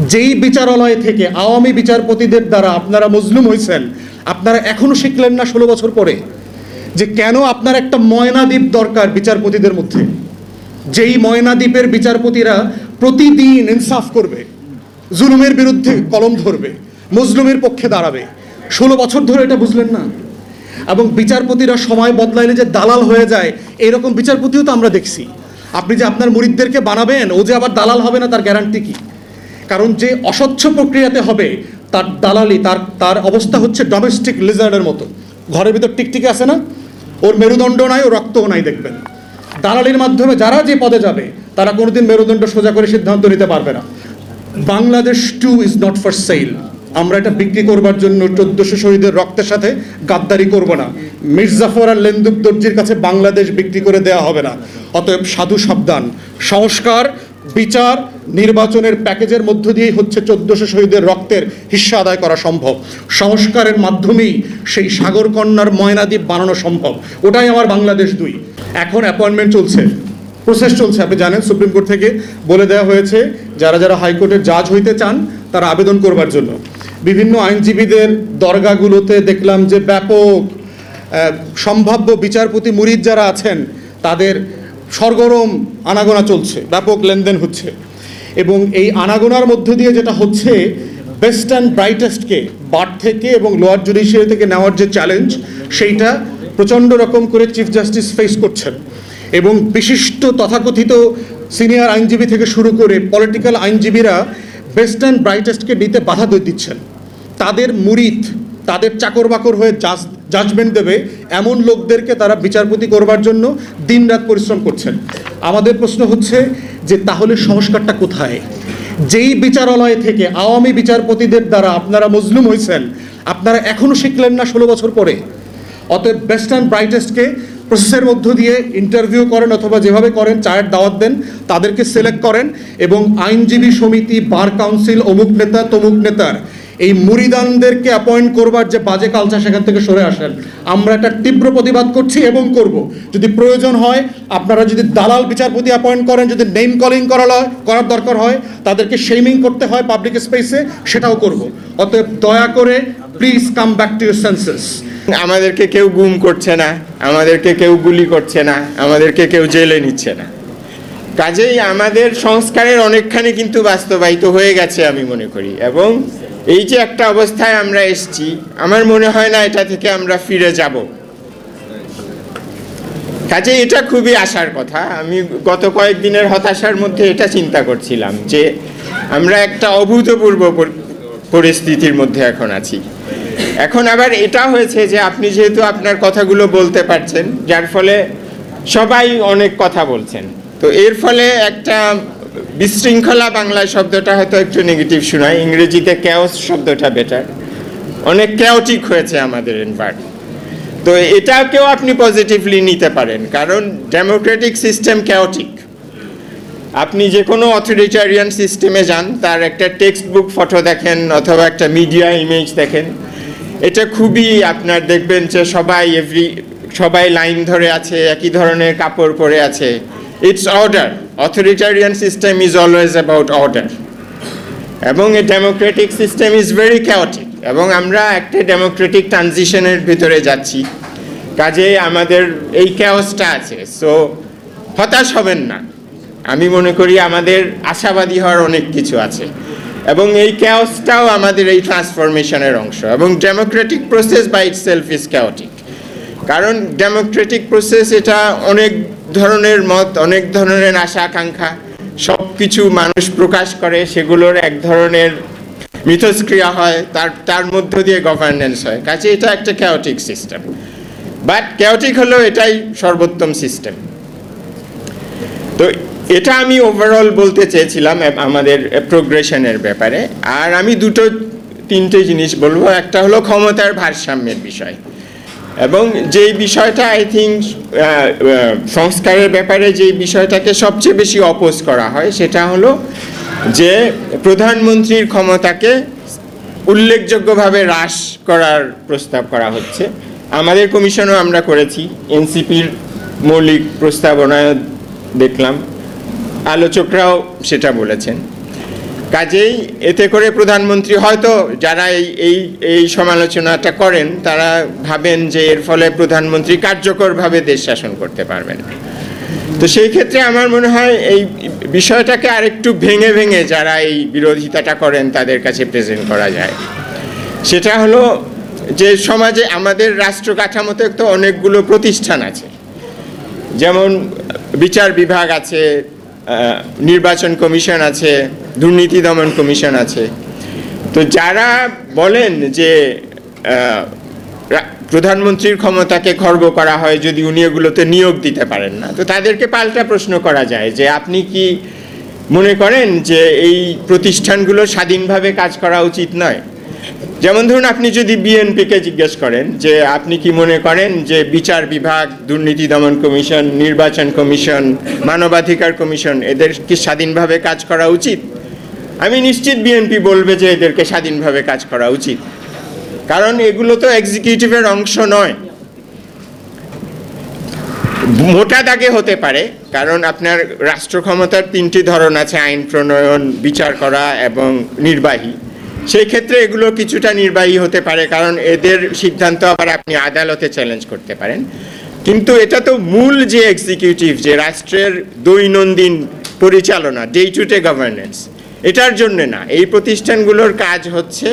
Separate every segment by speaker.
Speaker 1: যেই বিচারালয় থেকে আওয়ামী বিচারপতিদের দ্বারা আপনারা মজলুম হয়েছেন আপনারা এখনও শিখলেন না ষোলো বছর পরে যে কেন আপনার একটা ময়নাদ্বীপ দরকার বিচারপতিদের মধ্যে। যেই ময়নাদ্বীপের বিচারপতিরা প্রতিদিন ইনসাফ করবে, জুলুমের বিরুদ্ধে কলম ধরবে, মজলুমের পক্ষে দাঁড়াবে। ষোলো বছর ধরে এটা বুঝলেন না। এবং বিচারপতিরা সময় বদলাইলে যে দালাল হয়ে যায়, এরকম বিচারপতিও তো আমরা দেখছি। আপনি যে আপনার মুরিদদেরকে বানাবেন, ও যে আবার দালাল হবে না, তার গ্যারান্টি কি? কারণ যে অস্বচ্ছ প্রক্রিয়াতে হবে, তার দালালি, তার তার অবস্থা হচ্ছে ডোমেস্টিক লিজার্ডের মতো। ঘরের ভিতর টিকটিকে আছে না? ওর মেরুদণ্ড নাই, ও রক্তও নাই, দেখবেন। দালালির মাধ্যমে যারা যে পদে যাবে, তারা কোনোদিন মেরুদণ্ড সোজা করে সিদ্ধান্ত নিতে পারবে না। Bangladesh too is not for sale আমরা এটা বিক্রি করবার জন্য চোদ্দশো শহীদের রক্তের সাথে গাদ্দারি করব না। মির্জাফর আর লেন্দুক দর্জির কাছে বাংলাদেশ বিক্রি করে দেওয়া হবে না। অতএব সাধু সাবধান। সংস্কার, বিচার নির্বাচনের প্যাকেজের মধ্য দিয়েই হচ্ছে চোদ্দশো শহীদের রক্তের হিস্সা আদায় করা সম্ভব। সংস্কারের মাধ্যমেই সেই সাগরকন্যার ময়নাদ্বীপ বানানো সম্ভব। ওটাই আমার বাংলাদেশ দুই। এখন অ্যাপয়েন্টমেন্ট চলছে। প্রসেস চলছে, আপনি জানেন, সুপ্রিম কোর্ট থেকে বলে দেওয়া হয়েছে, যারা যারা হাইকোর্টের জাজ হইতে চান, তারা আবেদন করবার জন্য। বিভিন্ন আইনজীবীদের দরগাগুলোতে দেখলাম যে ব্যাপক সম্ভাব্য বিচারপতি মুরিদ যারা আছেন, তাদের সরগরম আনাগোনা চলছে। ব্যাপক লেনদেন হচ্ছে। এবং এই আনাগোনার মধ্য দিয়ে যেটা হচ্ছে বেস্ট অ্যান্ড ব্রাইটেস্টকে বার থেকে এবং লোয়ার জুডিশিয়ারি থেকে নেওয়ার যে চ্যালেঞ্জ সেইটা প্রচণ্ড রকম করে চিফ জাস্টিস ফেস করছেন। এবং বিশিষ্ট তথাকথিত সিনিয়র আইনজীবী থেকে শুরু করে পলিটিক্যাল আইনজীবীরা বেস্ট অ্যান্ড ব্রাইটেস্টকে নিতে বাধা দিচ্ছেন। তাদের মুরিদ তাদের চাকর বাকর হয়ে জাজ জাজমেন্ট দেবে এমন লোকদেরকে তারা বিচারপতি করবার জন্য দিনরাত পরিশ্রম করছেন। আমাদের প্রশ্ন হচ্ছে যে তাহলে সংস্কারটা কোথায়? যেই বিচারালয় থেকে আওয়ামী বিচারপতিদের দ্বারা আপনারা মজলুম হয়েছেন আপনারা এখনও শিখলেন না ষোলো বছর পরে। অতএব বেস্ট অ্যান্ড ব্রাইটেস্টকে প্রসেসের মধ্য দিয়ে ইন্টারভিউ করেন অথবা যেভাবে করেন, চায়ের দাওয়াত দেন, তাদেরকে সিলেক্ট করেন এবং আইনজীবী সমিতি বার কাউন্সিল অমুক নেতা, তমুক নেতার এই মুরিদানদেরকে অ্যাপয়েন্ট করবার যে বাজে কালচার সেখান থেকে সরে আসেন। আমরা একটা তীব্র প্রতিবাদ করছি এবং করব। যদি প্রয়োজন হয়, আপনারা যদি দালাল বিচারপতি অ্যাপয়েন্ট করেন, যদি নেম কলিং করা করার দরকার হয়, তাদেরকে শেমিং করতে হয় পাবলিক স্পেসে সেটাও করব। অতএব দয়া করে please come back to your senses
Speaker 2: আমাদেরকে কেউ গুম করছে না, আমাদেরকে কেউ গুলি করছে না, আমাদেরকে কেউ জেলে নিচ্ছে না। কাজেই আমাদের সংস্কারের অনেকখানি কিন্তু বাস্তবায়িত হয়ে গেছে আমি মনে করি। এবং এই যে একটা অবস্থায় আমরা এসেছি, আমার মনে হয় না এটা থেকে আমরা ফিরে যাব। কাজে এটা খুবই আশার কথা। আমি গত কয়েকদিনের হতাশার মধ্যে এটা চিন্তা করছিলাম যে আমরা একটা অভূতপূর্ব পরিস্থিতির মধ্যে এখন আছি। এখন আবার এটা হয়েছে যে আপনি যেহেতু আপনার কথাগুলো বলতে পারছেন, যার ফলে সবাই অনেক কথা বলছেন। তো এর ফলে একটা বিশৃঙ্খলা বাংলা শব্দটা হয়তো একটু নেগেটিভ শোনায়, ইংরেজিতে ক্যাওস শব্দটা বেটার অনেক ক্যাওটিক হয়েছে আমাদের এনভায়রনমেন্ট তো এটাকেও আপনি পজিটিভলি নিতে পারেন, কারণ ডেমোক্রেটিক সিস্টেম ক্যাওটিক আপনি যে কোনো অথরিটারিয়ান সিস্টেমে যান, তার একটা টেক্সট বুক ফটো দেখেন অথবা একটা মিডিয়া ইমেজ দেখেন। এটা খুবই আপনার দেখবেন যে সবাই এভরি সবাই লাইন ধরে আছে, একই ধরনের কাপড় পরে আছে। It's order authoritarian system is always about order এবং এই democratic system is very chaotic এবং আমরা একটা ডেমোক্রেটিক ট্রানজিশনের ভিতরে যাচ্ছি। কাজে আমাদের এই ক্যাওসটা আছে। সো হতাশ হবেন না। আমি মনে করি আমাদের আশাবাদী হওয়ার অনেক কিছু আছে। এবং এই ক্যাওসটাও আমাদের এই ট্রান্সফরমেশনের অংশ। এবং democratic process by itself is chaotic কারণ ডেমোক্রেটিক প্রসেস এটা অনেক ধরনের মত, অনেক ধরনের আশা, আকাঙ্ক্ষা সব কিছু মানুষ প্রকাশ করে, সেগুলোর এক ধরনের মিথস্ক্রিয়া হয়, তার তার মধ্য দিয়ে গভর্নেন্স হয়। কাজে এটা একটা ক্যাওটিক সিস্টেম বাট ক্যাওটিক হলেও এটাই সর্বোত্তম সিস্টেম তো এটা আমি ওভারঅল বলতে চেয়েছিলাম আমাদের প্রোগ্রেশনের ব্যাপারে। আর আমি দুটো, তিনটে জিনিস বলব। একটা হলো ক্ষমতার ভারসাম্যের বিষয়। এবং যেই বিষয়টা আই থিঙ্ক সংস্কারের ব্যাপারে যে বিষয়টাকে সবচেয়ে বেশি অপোজ করা হয়, সেটা হলো যে প্রধানমন্ত্রীর ক্ষমতাকে উল্লেখযোগ্যভাবে হ্রাস করার প্রস্তাব করা হচ্ছে। আমাদের কমিশনও আমরা করেছি, এনসিপির মৌলিক প্রস্তাবনায় দেখলাম। আলোচকরাও সেটা বলেছেন। কাজেই এতে করে প্রধানমন্ত্রী হয়তো যারা এই এই এই সমালোচনাটা করেন, তারা ভাবেন যে এর ফলে প্রধানমন্ত্রী কার্যকরভাবে দেশ শাসন করতে পারবেন। তো সেই ক্ষেত্রে আমার মনে হয় এই বিষয়টাকে আরেকটু ভেঙে ভেঙে যারা এই বিরোধিতাটা করেন, তাদের কাছে প্রেজেন্ট করা যায়। সেটা হলো যে সমাজে আমাদের রাষ্ট্র কাঠামোতে তো অনেকগুলো প্রতিষ্ঠান আছে। যেমন বিচার বিভাগ আছে নির্বাচন কমিশন আছে, দুর্নীতি দমন কমিশন আছে। তো যারা বলেন যে প্রধানমন্ত্রীর ক্ষমতাকে খর্ব করা হয় যদি উনি এগুলোতে নিয়োগ দিতে পারেন না, তো তাদেরকে পাল্টা প্রশ্ন করা যায় যে, আপনি কি মনে করেন যে এই প্রতিষ্ঠানগুলো স্বাধীনভাবে কাজ করা উচিত নয়? যেমন ধরুন আপনি যদি বিএনপিকে জিজ্ঞেস করেন যে আপনি কি মনে করেন যে বিচার বিভাগ, দুর্নীতি দমন কমিশন, নির্বাচন কমিশন, মানবাধিকার কমিশন, এদের কি স্বাধীনভাবে কাজ করা উচিত? আমি নিশ্চিত বিএনপি বলবে যে এদেরকে স্বাধীনভাবে কাজ করা উচিত। কারণ এগুলো তো এক্সিকিউটিভের অংশ নয়। মোটা দাগে হতে পারে, কারণ আপনার রাষ্ট্র ক্ষমতার তিনটি ধরন আছে, আইন প্রণয়ন, বিচার করা এবং নির্বাহী। সেই ক্ষেত্রে এগুলো কিছুটা নির্বাহী হতে পারে, কারণ এদের সিদ্ধান্ত আবার আপনি আদালতে চ্যালেঞ্জ করতে পারেন। কিন্তু এটা তো মূল যে এক্সিকিউটিভ যে রাষ্ট্রের দৈনন্দিন পরিচালনা ডে টু ডে গভর্নেন্স এটার জন্য না। এই প্রতিষ্ঠানগুলোর কাজ হচ্ছে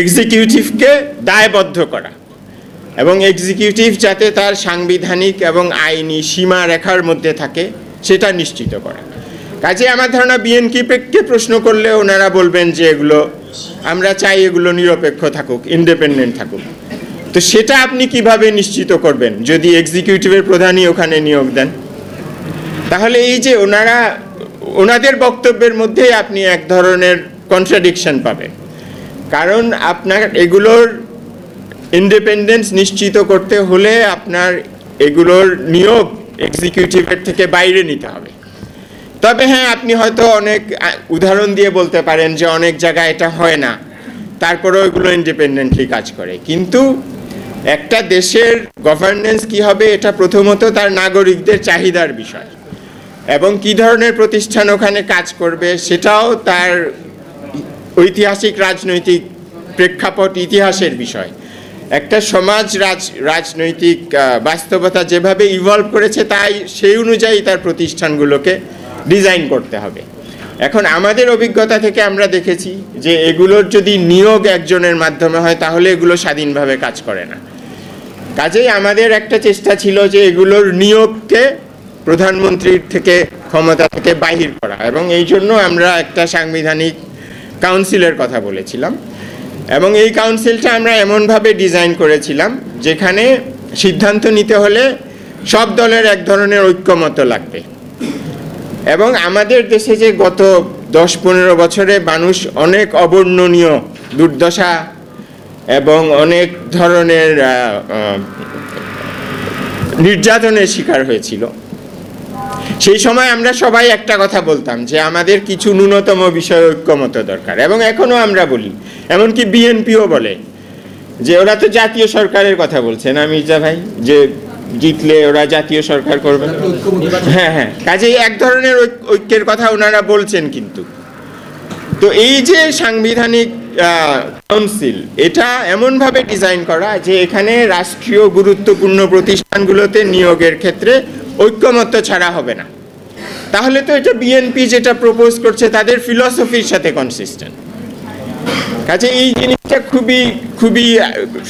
Speaker 2: এক্সিকিউটিভকে দায়বদ্ধ করা এবং এক্সিকিউটিভ যাতে তার সাংবিধানিক এবং আইনি সীমা রেখার মধ্যে থাকে, সেটা নিশ্চিত করা। কাজে আমার ধারণা বিএনপিকে প্রশ্ন করলে ওনারা বলবেন যে এগুলো, আমরা চাই এগুলো নিরপেক্ষ থাকুক ইন্ডিপেন্ডেন্ট থাকুক। তো সেটা আপনি কীভাবে নিশ্চিত করবেন? যদি এক্সিকিউটিভের প্রধানই ওখানে নিয়োগ দেন। তাহলে এই যে ওনারা, ওনাদের বক্তব্যের মধ্যেই আপনি এক ধরনের কন্ট্রাডিকশন পাবেন। কারণ আপনার এগুলোর ইন্ডিপেন্ডেন্স নিশ্চিত করতে হলে আপনার এগুলোর নিয়োগ এক্সিকিউটিভের থেকে বাইরে নিতে হবে। তবে হ্যাঁ আপনি হয়তো অনেক উদাহরণ দিয়ে বলতে পারেন যে অনেক জায়গায় এটা হয় না। তারপরেও এগুলো ইন্ডিপেন্ডেন্টলি কাজ করে। কিন্তু একটা দেশের গভর্নেন্স কি হবে এটা প্রথমত তার নাগরিকদের চাহিদার বিষয়। এবং কি ধরনের প্রতিষ্ঠান ওখানে কাজ করবে সেটাও তার ঐতিহাসিক রাজনৈতিক প্রেক্ষাপট ইতিহাসের বিষয়। একটা সমাজ রাজ, রাজনৈতিক বাস্তবতা যেভাবে ইভলভ করেছে তাই সেই অনুযায়ী তার প্রতিষ্ঠানগুলোকে ডিজাইন করতে হবে। এখন আমাদের অভিজ্ঞতা থেকে আমরা দেখেছি যে এগুলোর যদি নিয়োগ একজনের মাধ্যমে হয়, তাহলে এগুলো স্বাধীনভাবে কাজ করে না। কাজেই আমাদের একটা চেষ্টা ছিল যে এগুলোর নিয়োগকে প্রধানমন্ত্রীর থেকে, ক্ষমতা থেকে বাহির করা এবং এই জন্য আমরা একটা সাংবিধানিক কাউন্সিলের কথা বলেছিলাম। এবং এই কাউন্সিলটা আমরা এমনভাবে ডিজাইন করেছিলাম যেখানে সিদ্ধান্ত নিতে হলে সব দলের এক ধরনের ঐক্যমত লাগবে। এবং আমাদের দেশে যে গত দশ পনেরো বছরে মানুষ অনেক অবর্ণনীয় দুর্দশা এবং অনেক ধরনের নির্যাতনের শিকার হয়েছিল। সেই সময় আমরা সবাই একটা কথা বলতাম যে আমাদের কিছু ন্যূনতম বিষয় ঐক্যমত দরকার এবং এখনও আমরা বলি, এমনকি বিএনপিও বলে যে ওরা তো জাতীয় সরকারের কথা বলছেন। মির্জা ভাই, যে জিতলে ওরা জাতীয় সরকার করবে। হ্যাঁ হ্যাঁ। কাজেই এক ধরনের ঐক্যের কথা ওনারা বলছেন কিন্তু। তো এই যে সাংবিধানিক কাউন্সিল এটা এমনভাবে ডিজাইন করা যে এখানে রাষ্ট্রীয় গুরুত্বপূর্ণ প্রতিষ্ঠানগুলোতে নিয়োগের ক্ষেত্রে ঐক্যমত্য ছাড়া হবে না। তাহলে তো এটা বিএনপি যেটা প্রপোজ করছে, তাদের ফিলসফির সাথে কনসিস্টেন্ট কাজে এই জিনিসটা খুবই খুবই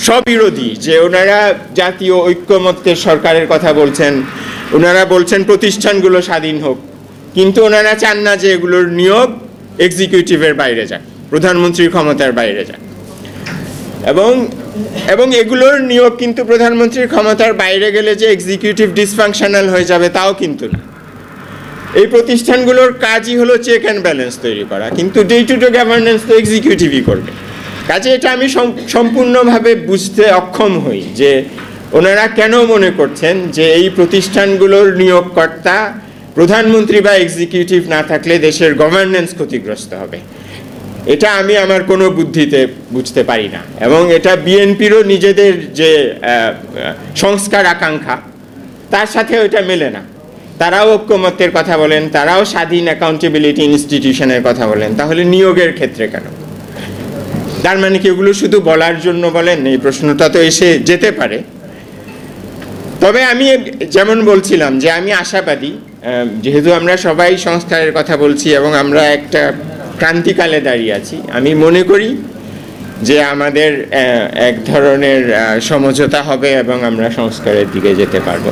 Speaker 2: স্ববিরোধী যে ওনারা জাতীয় ঐক্যমত্যের সরকারের কথা বলছেন, ওনারা বলছেন প্রতিষ্ঠানগুলো স্বাধীন হোক। কিন্তু ওনারা চান না যে এগুলোর নিয়োগ এক্সিকিউটিভের বাইরে যাক, প্রধানমন্ত্রীর ক্ষমতার বাইরে যাক। এবং এবং এগুলোর নিয়োগ কিন্তু প্রধানমন্ত্রীর ক্ষমতার বাইরে গেলে যে এক্সিকিউটিভ ডিসফাংশনাল হয়ে যাবে তাও কিন্তু না। এই প্রতিষ্ঠানগুলোর কাজই হলো চেক অ্যান্ড ব্যালেন্স তৈরি করা, কিন্তু ডে টু ডে গভর্নেন্স তো এক্সিকিউটিভই করবে। কাজে এটা আমি সম্পূর্ণভাবে বুঝতে অক্ষম হই যে ওনারা কেন মনে করছেন যে এই প্রতিষ্ঠানগুলোর নিয়োগকর্তা প্রধানমন্ত্রী বা এক্সিকিউটিভ না থাকলে দেশের গভর্নেন্স ক্ষতিগ্রস্ত হবে। এটা আমি আমার কোনো বুদ্ধিতে বুঝতে পারি না। এবং এটা বিএনপিরও নিজেদের যে সংস্কার আকাঙ্ক্ষা, তার সাথে ওইটা মেলে না। তারাও ঐক্যমত্যের কথা বলেন, তারাও স্বাধীন অ্যাকাউন্টেবিলিটি ইনস্টিটিউশনের কথা বলেন। তাহলে নিয়োগের ক্ষেত্রে কেন? তার মানে কি এগুলো শুধু বলার জন্য বলেন? এই প্রশ্নটা তো এসে যেতে পারে। তবে আমি যেমন বলছিলাম যে আমি আশাবাদী যেহেতু আমরা সবাই সংস্কারের কথা বলছি এবং আমরা একটা ক্রান্তিকালে দাঁড়িয়ে আছি, আমি মনে করি যে আমাদের এক ধরনের সমঝোতা হবে এবং আমরা সংস্কারের দিকে যেতে পারব।